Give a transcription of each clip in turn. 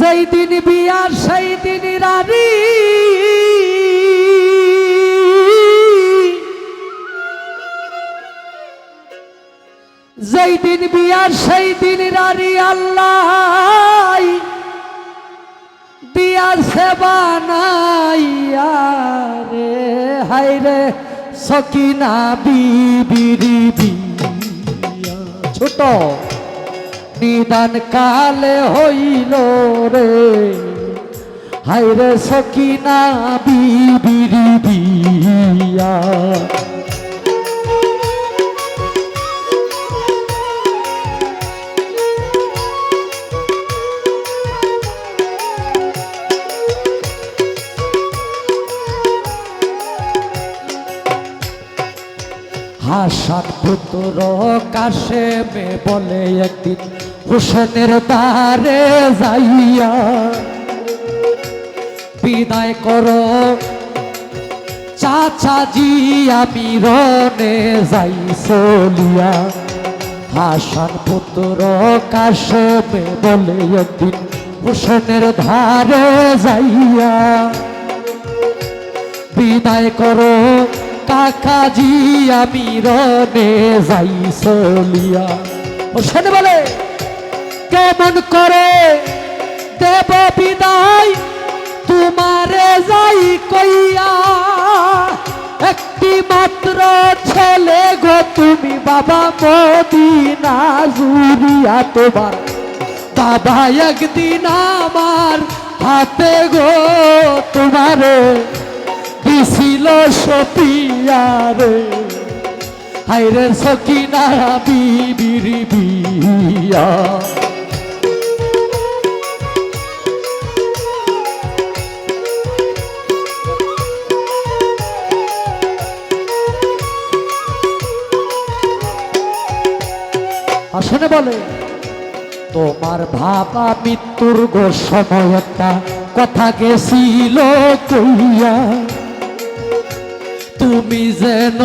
যেই দিন বিয়ার, সেই দিন রানী। যেই দিন বিয়ার, সেই দিন রানী আল্লাহ। দিয়ার সেবা নাইয়া রে হাই রে, সকিনা বিবিরি বিয়া। ছোট। নিদান কালে হইল রে। হাই রে সকিনা বিবিরি বিয়া হাসান পুত্র কাশে মে বলে একদিন হোসেনের দ্বারে যাইয়া বিদায় করো। চাচাজি, আমি রনে যাই চলিয়া। হাসান পুত্র কাশে বলে একদিন, হোসেনের ধারে যাইয়া বিদায় করো। কাকাজি, আমি রনে যাই চলিয়া। ও শোনে বলে কেমন করে? দেব বিদায়, তোমারে যাই কইয়া। একটি মাত্র ছেলে গো তুমি বাবা মদিনা জুরিয়া তোমার। বাবা একদিন আমার হাতে গো তোমারে দিছিল সপিয়ারে হাইরে সকিনা বিবির বিয়া। আসনে বলে, তোমার ভাবা মৃত্যুর গো সময় একটা কথা গেছিল কইয়া। তুমি যেন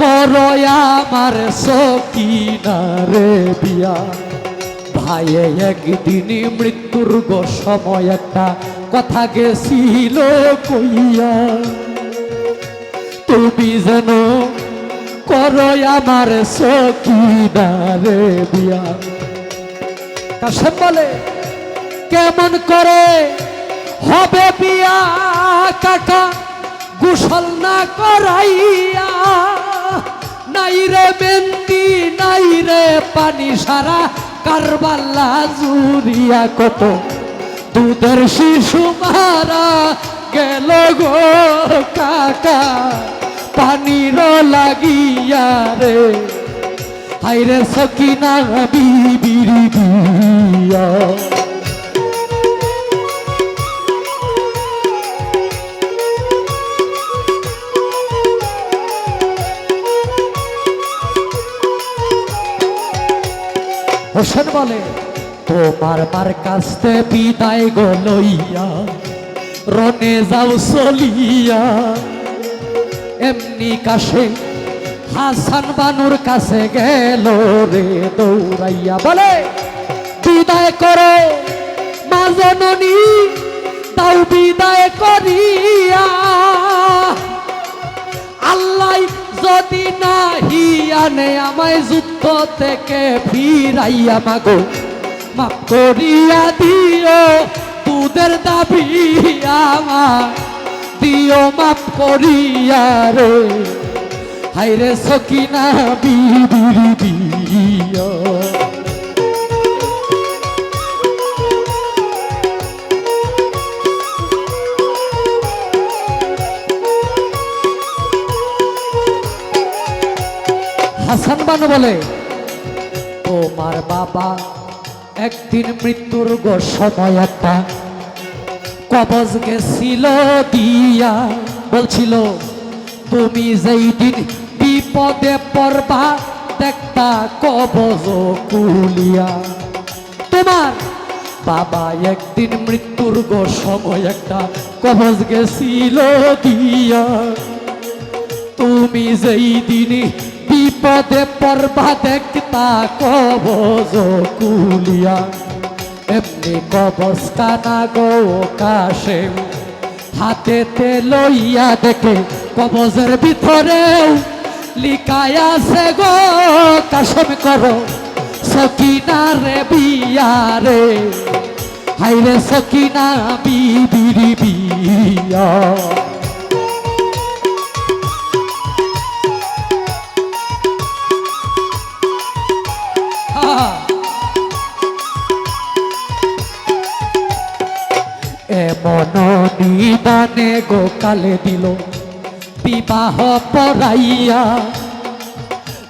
করো আমার সকিনা রে বিয়া ভাইয়ে, একদিন মৃত্যুর গো সময় একটা কথা গেছিল কইয়া। তুমি যেন করো আমার সকিনা রে বিয়া কাশেম বলে, কেমন করে হবে বিয়া কাকা গুসল না করাইয়া নাই রে বেন্দি নাই রে পানি সারা। কারবাল্লা জুরিয়া কত দুধের শিশু মারা গেল গো কাকা। পানির লাগিয়া রে। হাইরে সকিনা বিবির বিয়া। হোসেন বলে, তোমার মার কাছতে বিদায় গো লইয়া, রনে যাও চলিয়া। এমনি কাছে হাসান বানুর কাছে গেল রে দৌড়াইয়া। বলে, বিদায় করো মা জননী তাও বিদায় করিয়া। আল্লাহ যদি না আনে আমায় যুদ্ধ থেকে ফিরাইয়া, মাগো, মাফ করিয়া দিও, তুদের দাবি আমার। দিও মাফ করিয়া রে। হাইরে সকিনা বিবির দিও। হাসান বানু বলে তোমার বাবা, একদিন মৃত্যুর গো সময় একটা কবজ গেছিল দিয়া। বলছিল, তুমি যেই দিন বিপদে পড়বা দেখতা কবজ কুলিয়া তোমার বাবা একদিন মৃত্যুর গো সময় একটা কবজ গেছিল দিয়া। তুমি যেই দিনে বিপদে পড়বা দেখতা কবজ কুলিয়া এমনি কবস্তানা গো কাশেম। হাতেতে লইয়া দেখে কবজের ভিতরেও লিকায়া আছে গো কাশেম করো। সকিনা রে বিয়া রে হাইরে সকিনা বিবির বিয়া। এমন নিদানে গোকালে দিল। বিবাহ পড়াইয়া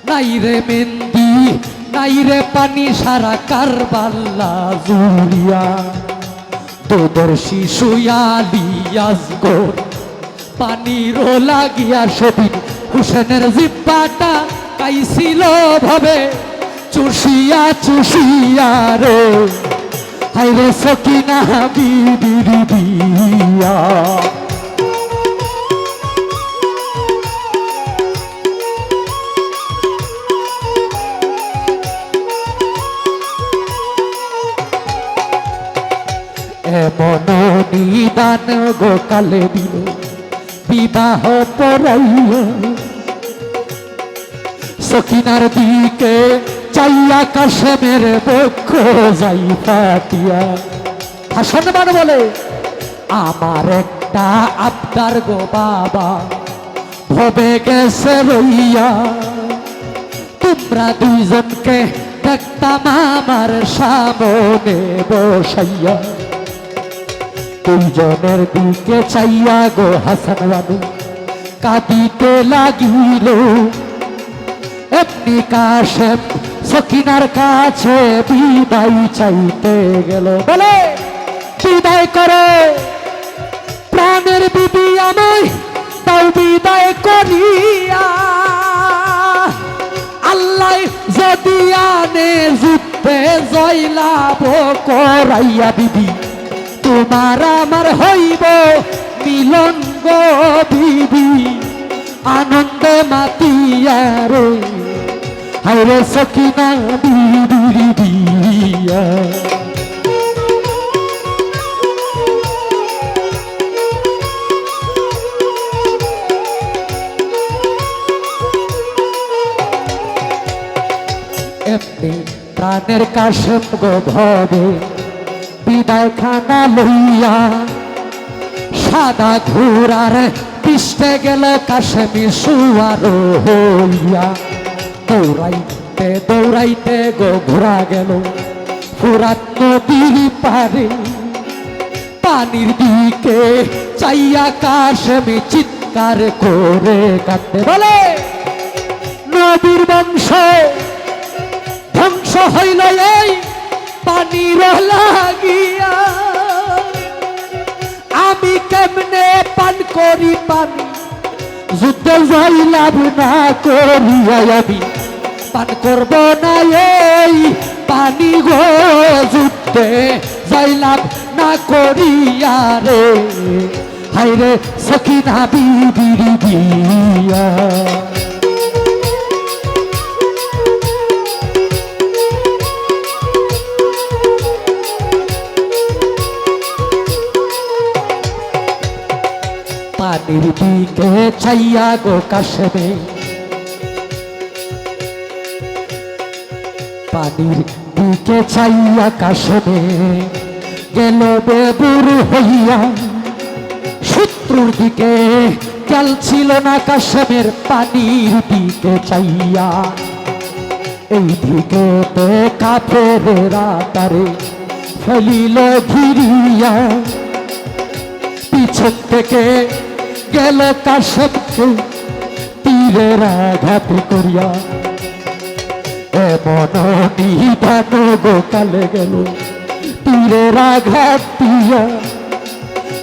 নাই রে মেন্দি নাই রে পানি, সারা কারবাল্লা জুড়িয়া। তোদের শিশুয়ালিয়াস গোর পানির লাগিয়া সেদিন হুসেনের জিব্বাটা কাইছিল ভাবে। চুষিয়া চুষিয়া রে। হাইরে সকিনা বিবির বিয়া। এমন নিদান গোকালে দিল বিবাহ পড়াইয়া সখিনার দিকে চাইয়া কাশেমের বক্ষ যাই ফাটিয়া। হাসনবান বলে, আমার একটা আবদার গো বাবা, ভবে গেছে রইয়া। তোমরা দুইজনকে দেখতাম আমার সামনে বসাইয়া। দুইজনের দিকে চাইয়া গো হাসান বানু কাঁদিতে লাগিল। এমনি কাশেম সকিনার কাছে বিদায় চাইতে গেল। বলে, বিদায় করে। প্রাণের বিবি আমায় তাও বিদায় করিয়া, আল্লাহ যদি আনে যুদ্ধে জয়লাভ করাইয়া বিবি, তোমার আমার হইব মিলন গো বিবি। আনন্দে মাতিয়া রে হাইরে সকিনা বিবির বিয়া এমনি প্রাণের কাশেম গো ভবে বিদায় খানা লইয়া সাদা ঘোড়ার পিষ্টে গেল কাশেমি সুয়ার হইয়া। দৌড়াইতে দৌড়াইতে গো ঘোরা গেল। ফুরাত নদীর পারে, পানির দিকে চাইয়া কাশেমি চিৎকার করে কাঁদতে বলে নবীর বংশ ধ্বংস হইল এই পানির লাগিয়া। আমি কেমনে পান করি পানি, যুদ্ধ জয়লাভ না করিয়া আমি। পান করব না এই পানি গো যুদ্ধে জয়লাভ না করিয়া রে। হাইরে সখিনা বিবির বিয়া। পানির দিকে চাইয়া গো কাশেমে পানির দিকে চাইয়া কাশেমে গেল বেবুর হইয়া। শত্রুর দিকে খেয়াল ছিল না কাশেমের পানির দিকে চাইয়া এই দিকে তে কাফেরেরা তারে ফেলিল ঘিরিয়া। পিছন থেকে গেল কাশেমকে তীরের আঘাত করিয়া। এমন নিধান গোকালে গেল। তীরের আঘাত দিয়া।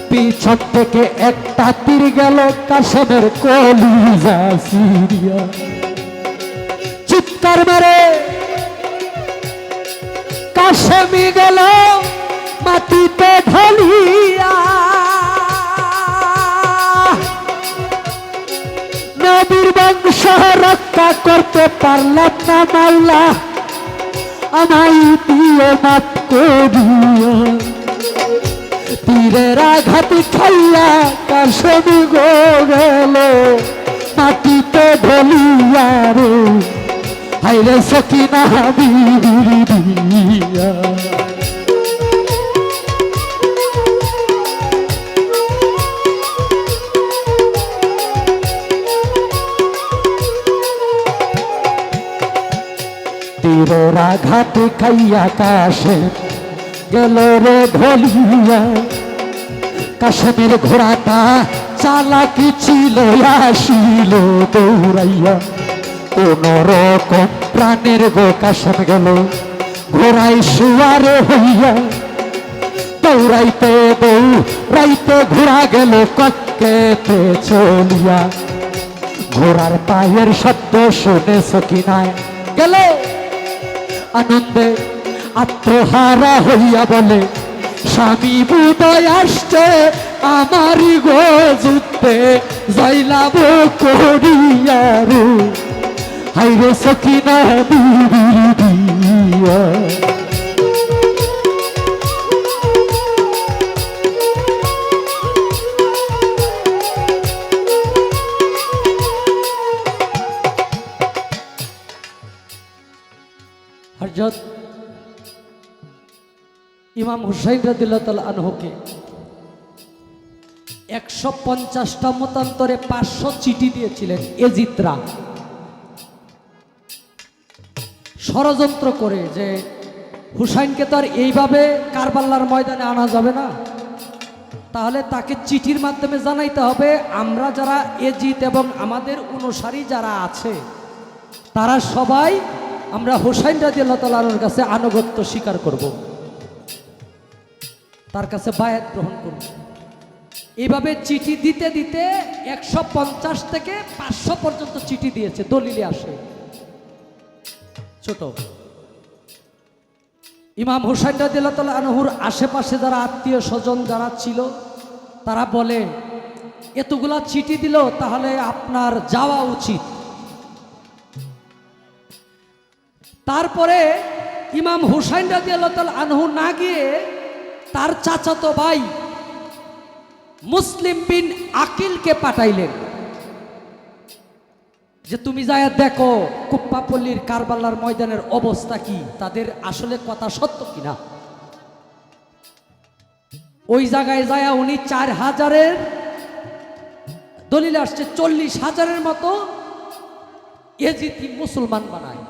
পিছন থেকে একটা তীর গেল, কাশেমের কলিজা সিরিয়া চিৎকার মেরে কাশেমি গেল, মাটিতে নবীর বংশ রক্ষা করতে পারলাম না মাল্লা আমায় দিয়ে মাপ করিয়া তীরের আঘাত খাইয়া কাশন গো গেল? মাটিতে ঢলিয়া রে। হাইরে সকিনা বিড়ি তীরের আঘাত খাইয়া কাশে গেল রে ঢলিয়া। কাশ্মীর ঘোড়াটা চালাকি ছিল, আসিল দৌড়াইয়া। কোন রকম প্রাণের গো কাশন গেল ঘোড়াই শুয়ারে হইয়া। দৌড়াইতে দৌড়াইতে ঘোড়া গেল কক্কেতে চলিয়া। ঘোড়ার পায়ের শব্দ শুনে সকিনায় গেল! আনন্দে আত্মহারা হইয়া বলে, স্বামী বুদয় আসছে আমারই গো যুদ্ধে জয়লাভ করিয়ারু হাইরে সখিনা দিয়া ইমাম হুসাইন রাদিল্লাহ আনহুকে একশো পঞ্চাশটা মতান্তরে পাঁচশো চিঠি দিয়েছিলেন এজিত্রা ষড়যন্ত্র করে যে হুসাইনকে তো আর এইভাবে কারবাল্লার ময়দানে আনা যাবে না। তাহলে তাকে চিঠির মাধ্যমে জানাইতে হবে, আমরা যারা এজিত এবং আমাদের অনুসারী যারা আছে, তারা সবাই আমরা হুসাইন রাজি আল্লাহ তালার কাছে আনুগত্য স্বীকার করব। তার কাছে বায়াত গ্রহণ করব এইভাবে চিঠি দিতে দিতে একশো পঞ্চাশ থেকে পাঁচশো পর্যন্ত চিঠি দিয়েছে, দলিলে আসে। ছোট। ইমাম হুসাইন তাল আনহুর আশেপাশে যারা আত্মীয় স্বজন যারা ছিল, তারা বলে, এতগুলা চিঠি দিল, তাহলে আপনার যাওয়া উচিত। তারপরে ইমাম হুসাইন রাজি আল্লাহ আনহু না গিয়ে তার চাচাতো ভাই মুসলিম বিন আকিলকে পাঠাইলেন যে তুমি যায় দেখো কুপ্পাপল্লীর কারবাল্লার ময়দানের অবস্থা কি, তাদের আসলে কথা সত্য কিনা? ওই জায়গায় যায় উনি চার হাজারের দলিল আসছে, চল্লিশ হাজারের মতো এজিতি মুসলমান বানায়।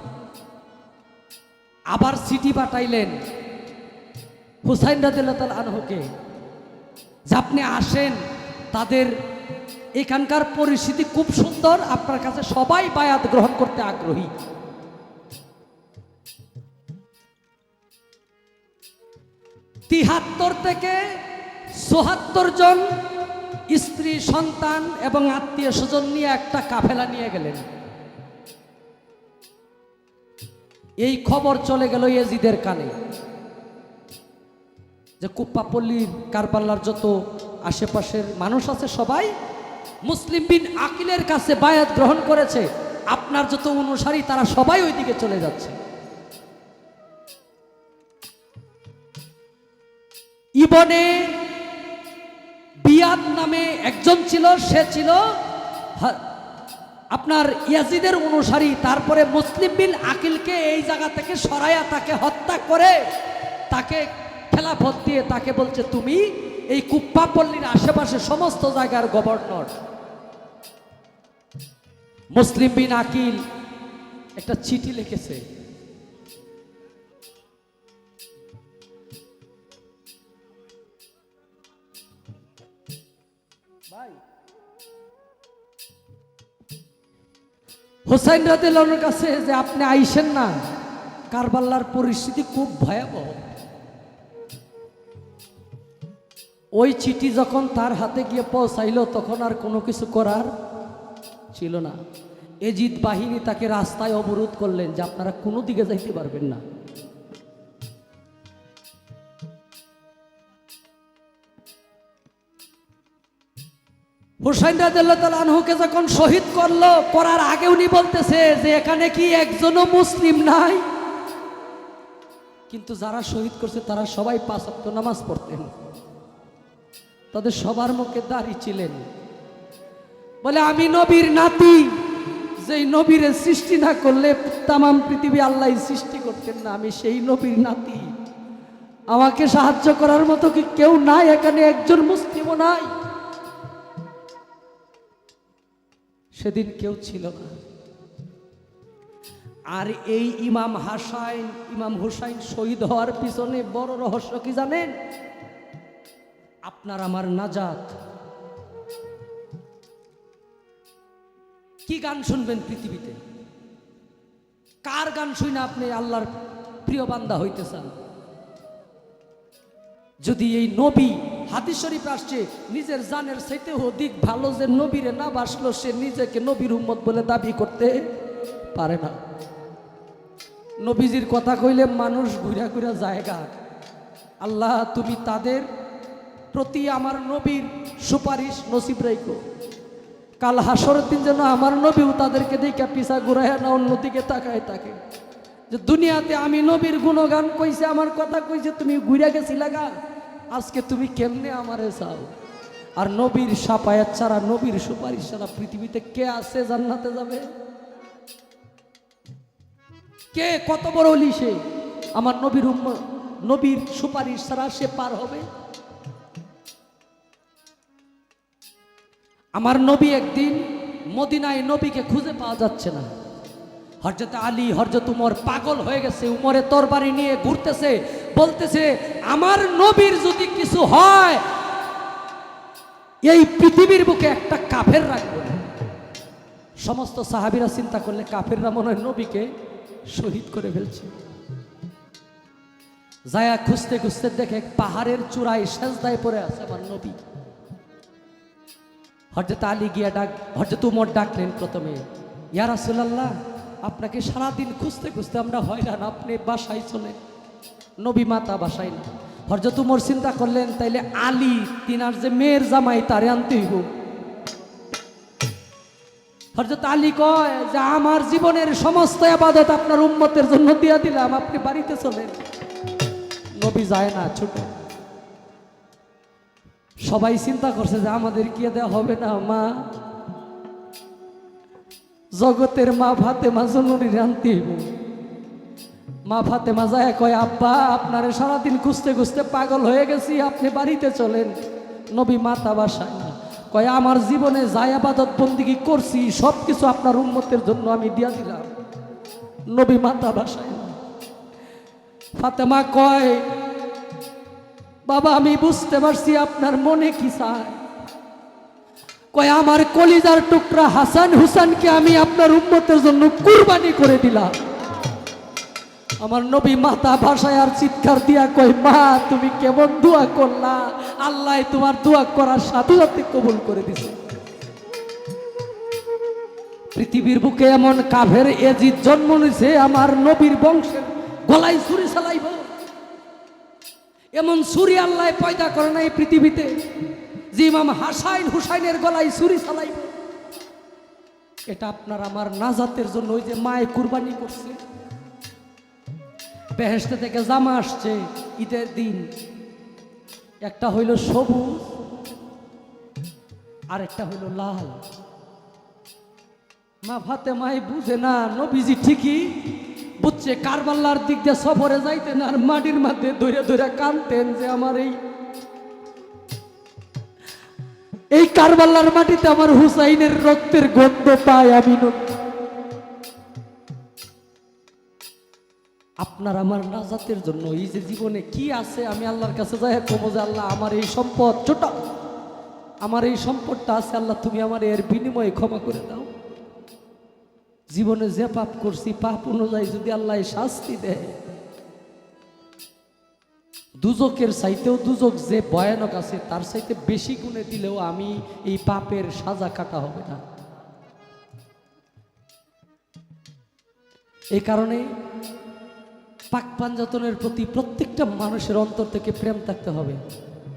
আবার সিটি পাঠাইলেন হুসাইন রাদিল্লাহ আনহুকে, যে আপনি আসেন, তাদের এখানকার পরিস্থিতি খুব সুন্দর, আপনার কাছে সবাই বায়াত গ্রহণ করতে আগ্রহী। তিহাত্তর থেকে চুহাত্তর জন স্ত্রী, সন্তান এবং আত্মীয় স্বজন নিয়ে একটা কাফেলা নিয়ে গেলেন। এই খবর চলে গেল এজিদের কানে। যে কুপ্পাপল্লীর কারবাল্লার যত আশেপাশের মানুষ আছে সবাই মুসলিম বিন আকিলের কাছে বায়াত গ্রহণ করেছে, আপনার যত অনুসারী তারা সবাই ওইদিকে চলে যাচ্ছে। ইবনে বিয়াদ নামে একজন ছিল, সে ছিল আপনার ইয়াজিদের অনুসারী, তারপরে মুসলিম বিন আকিলকে এই জায়গা থেকে সরাইয়া তাকে হত্যা করে তাকে খেলাফত দিয়ে তাকে বলছে, তুমি এই কুপ্পাপল্লীর আশেপাশে সমস্ত জায়গার গভর্নর। মুসলিম বিন আকিল একটা চিঠি লিখেছে। হোসাইন রাদিল্লাহর কাছে যে আপনি আইসেন না কারবাল্লার পরিস্থিতি খুব ভয়াবহ। ওই চিঠি যখন তার হাতে গিয়ে পৌঁছাইল, তখন আর কোনো কিছু করার ছিল না। এজিদ বাহিনী তাকে রাস্তায় অবরোধ করলেন যে আপনারা কোনো দিকে যাইতে পারবেন না। হুসাইন রাজিয়াল্লাহ তাআলা আনহুকে যখন শহীদ করল, করার আগে উনি বলতেছে যে এখানে কি একজনও মুসলিম নাই? কিন্তু যারা শহীদ করছে, তারা সবাই পাঁচ নামাজ পড়তেন। তাদের সবার মুখে দাঁড়িয়ে ছিলেন। বলে, আমি নবীর নাতি। যেই নবীরে সৃষ্টি না করলে তামাম পৃথিবী আল্লাহ সৃষ্টি করতেন না, আমি সেই নবীর নাতি। আমাকে সাহায্য করার মতো কি কেউ নাই? এখানে একজন মুসলিমও নাই। সেদিন কেউ ছিল না। আর এই ইমাম হাসাইন, ইমাম হুসাইন শহীদ হওয়ার পিছনে বড় রহস্য কি জানেন? আপনার আমার নাজাত। কি গান শুনবেন পৃথিবীতে? কার গান শুনে আপনি আল্লাহর প্রিয় বান্দা হইতে চান যদি এই নবী হাদিস শরীফ আসছে, নিজের জানের চাইতে অধিক ভালো যে নবীরে না বাসলো, সে নিজেকে নবীর উম্মত বলে দাবি করতে পারে না। নবীজির কথা কইলে মানুষ ঘুরা ঘুরা জায়গা আল্লাহ, তুমি তাদের প্রতি আমার নবীর সুপারিশ নসিব রাইকো কাল হাসরের দিন যেন আমার নবীও তাদেরকে দেখে পিসা ঘুরায় না অন্যদিকে তাকায় থাকে। যে দুনিয়াতে আমি নবীর গুণগান কইছে, আমার কথা কইছে, তুমি ঘুরে গেছি লাগা আজকে তুমি কেমনে আমারে চাও? আর নবীর সাপায়াত ছাড়া নবীর সুপারিশ ছাড়া পৃথিবীতে কে আছে জান্নাতে যাবে? কে কত বড় অলি সে? আমার নবীর নবীর সুপারিশ ছাড়া সে পার হবে? আমার নবী একদিন মদিনায় নবীকে খুঁজে পাওয়া যাচ্ছে না। হরজত আলী হরজত উমর পাগল হয়ে গেছে উমরে তরবারি নিয়ে ঘুরতেছে, বলতেছে, আমার নবীর যদি কিছু হয়, এই পৃথিবীর বুকে একটা কাফের রাখব। সমস্ত সাহাবিরা চিন্তা করলে কাফেররা মনে হয় নবীকে শহীদ করে ফেলছে। যায়া খুঁজতে খুঁজতে দেখে পাহাড়ের চূড়ায় সেজদায় পড়ে আছে আমার নবী। হরজত আলী গিয়া ডাক হরজত উমর ডাকলেন প্রথমে, ইয়া রাসূলুল্লাহ, আপনাকে সারাদিন খুঁজতে খুঁজতে আমরা হয়রান, আপনি বাসায় চলেন নবী মাতা বাসায় না। হরজত উমর চিন্তা করলেন, তাইলে আলী, তিনার যে মেয়ের জামাই, তারে আনতে হইব। হরজত আলী কয়, যে আমার জীবনের সমস্ত আবাদত আপনার উম্মতের জন্য দিয়া দিলাম, আপনি বাড়িতে চলেন। নবী যায় না, ছোট। সবাই চিন্তা করছে যে আমাদের কি দেওয়া হবে না, মা? জগতের মা ফাতেমা জননীর আনতে হইব মা ফাতেমা যায় কয়, আব্বা, আপনারে সারাদিন খুঁজতে খুঁজতে পাগল হয়ে গেছি, আপনি বাড়িতে চলেন। নবী মাতা বাসায় কয়, আমার জীবনে যাই আবাদত বন্দিগি করছি সব কিছু আপনার উন্মতের জন্য আমি দিয়া দিলাম। নবী মাতা বাসায় ফাতেমা কয় বাবা, আমি বুঝতে পারছি আপনার মনে কি চায়। কয়, আমার কলিজার টুকরা হাসান হুসানকে আমি আপনার উম্মতের জন্য কুরবানি করে দিলাম। আমার নবী মাতা ভাষায় আর চিৎকার দিয়া কয়, মা, তুমি কেমন দোয়া করলা? আল্লাহ তোমার দোয়া করার সাথে সাথে কবুল করে দিছে। পৃথিবীর বুকে এমন কাভের এজিদ জন্ম নিছে, আমার নবীর বংশের গলায় ছুরি চালাইব এমন সুরি আল্লাহ পয়দা করে নাই পৃথিবীতে যে ইমাম হাসাইন হুসাইনের গলায় ছুরি চালাইব। এটা আপনার আমার নাজাতের জন্য ওই যে মায় কুরবানি করছে। বেহেস্তে থেকে জামা আসছে ঈদের দিন। একটা হইল সবুজ আর একটা হইল লাল। মা ফাতে মাই বুঝে না, নবীজি ঠিকই বুঝছে কারবাল্লার দিক দিয়ে সফরে যাইতেন আর মাটির মধ্যে ধরে ধরে কানতেন যে আমার এই এই কারবাল্লার মাটিতে আমার হুসাইনের রক্তের গন্ধ পাই আমি আপনার আমার নাজাতের জন্য এই যে জীবনে কি আছে, আমি আল্লাহর কাছে যাই কমো যে আল্লাহ, আমার এই সম্পদ ছোট। আমার এই সম্পদটা আছে, আল্লাহ, তুমি আমার এর বিনিময়ে ক্ষমা করে দাও। জীবনে যে পাপ করছি, পাপ অনুযায়ী যদি আল্লাহ শাস্তি দেয়, দুজকের চাইতেও দুজক যে ভয়ানক আছে, তার চাইতে বেশি গুণে দিলেও আমি এই পাপের সাজা কাটা হবে না। এই কারণে পাক পাঞ্জাতনের প্রতি প্রত্যেকটা মানুষের অন্তর থেকে প্রেম থাকতে হবে।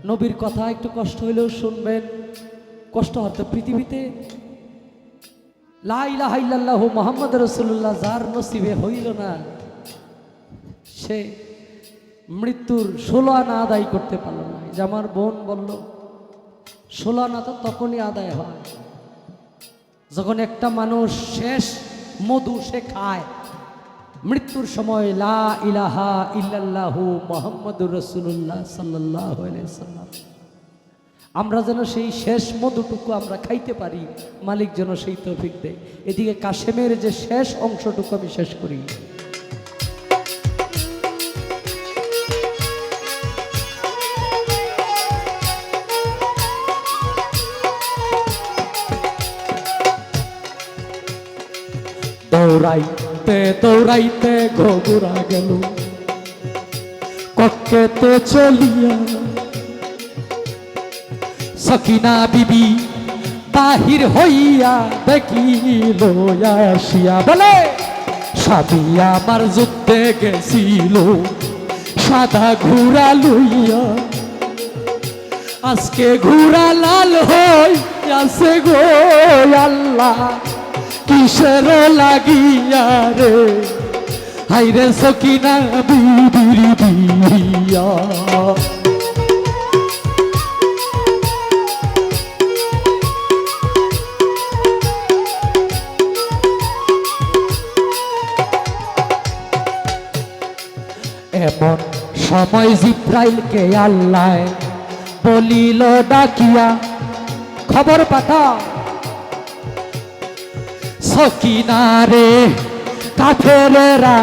নবীর কথা একটু কষ্ট হইলেও শুনবেন, কষ্ট হতো পৃথিবীতে লাইলাহ মোহাম্মদ রসুল্লাহ যার নসিবে হইল না, সে মৃত্যুর ষোলো আনা আদায় করতে পারল না। যে আমার বোন বলল, ষোলো আনা তো তখনই আদায় হয়, যখন একটা মানুষ শেষ মধু সে খায়। মৃত্যুর সময় লা ইলাহা ইল্লাল্লাহু মোহাম্মদুর রসুল্লাহ সাল্লাহ সাল্লাম। আমরা যেন সেই শেষ মধুটুকু আমরা খাইতে পারি, মালিক যেন সেই তৌফিক দেয়। এদিকে কাশেমের যে শেষ অংশটুকু আমি শেষ করি। দৌড়াইতে দৌড়াইতে ঘোগুরা গেল। কক্ষেতে চলিয়া সকিনা বিবি, বাহির হইয়া দেখিল আসিয়া বলে, স্বামী, আমার যুদ্ধে গেছিল, সাদা ঘোড়া লইয়া। আজকে ঘোড়া লাল হই আছে গো আল্লাহ, কিসের লাগিয়া রে? হাইরে সকিনা বিবির বিয়া। এমন সময় জিব্রাইলকে আল্লাহ বলিল, ডাকিয়া খবর পাঠা সকিনারে কাফেরেরা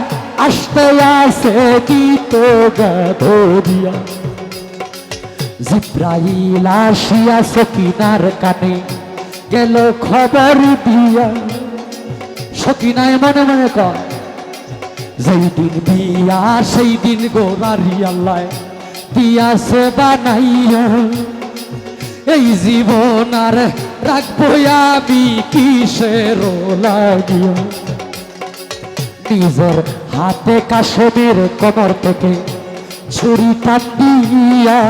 আসতে আসে গীত গাধরিয়া। জিব্রাইল আসিয়া সকিনার কানে গেল খবর দিয়া। সকিনায় মনে মনে কর যেই দিন বিয়া সেই দিন গোরারি আল্লাহ দিয়াছে বানাইয়া এই জীবন আর রাখব আমি কিসের লাগিয়া নিজের হাতে কাশেমের কমর থেকে ছুরি দিয়া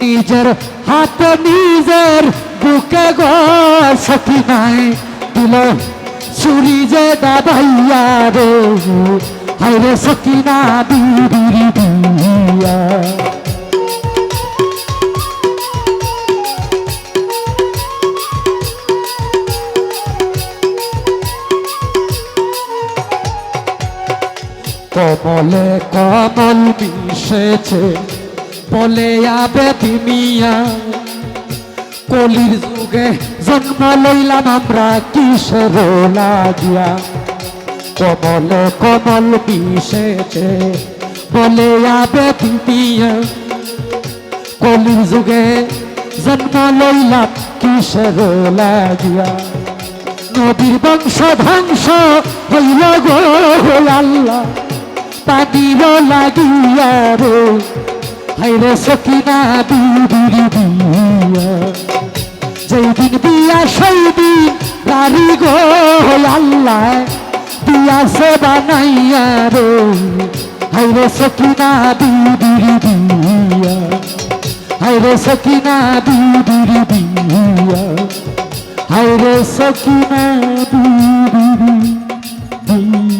নিজের হাতে নিজের বুকে গো গি নাই দিল। ছুরি যে দাবাইয়া রে। হাইরে সকিনা বিবির দিয়া। কমলে কমল মিশেছে, বলে আবে মিয়া কলির যুগে জন্ম লইলাম আমরা কিসের লাগিয়া কমলে, কমল মিশেছে, বলে আবে কলির যুগে জন্ম লইলাম কিসের লাগিয়া নবীর বংশ ধ্বংস হইল গো আল্লাহ। পানির লাগিয়া রে হাইরে সকিনা বিবির বিয়া। যেই দিন বিয়া সেই দিন গাড়ি গো আল্লাহ সে বানাইয়া রে। হাইরে সকিনা বিবির বিয়া হাইরে সকিনা বিবির বিয়া। হাইরে সকিনা বিবির বিয়া।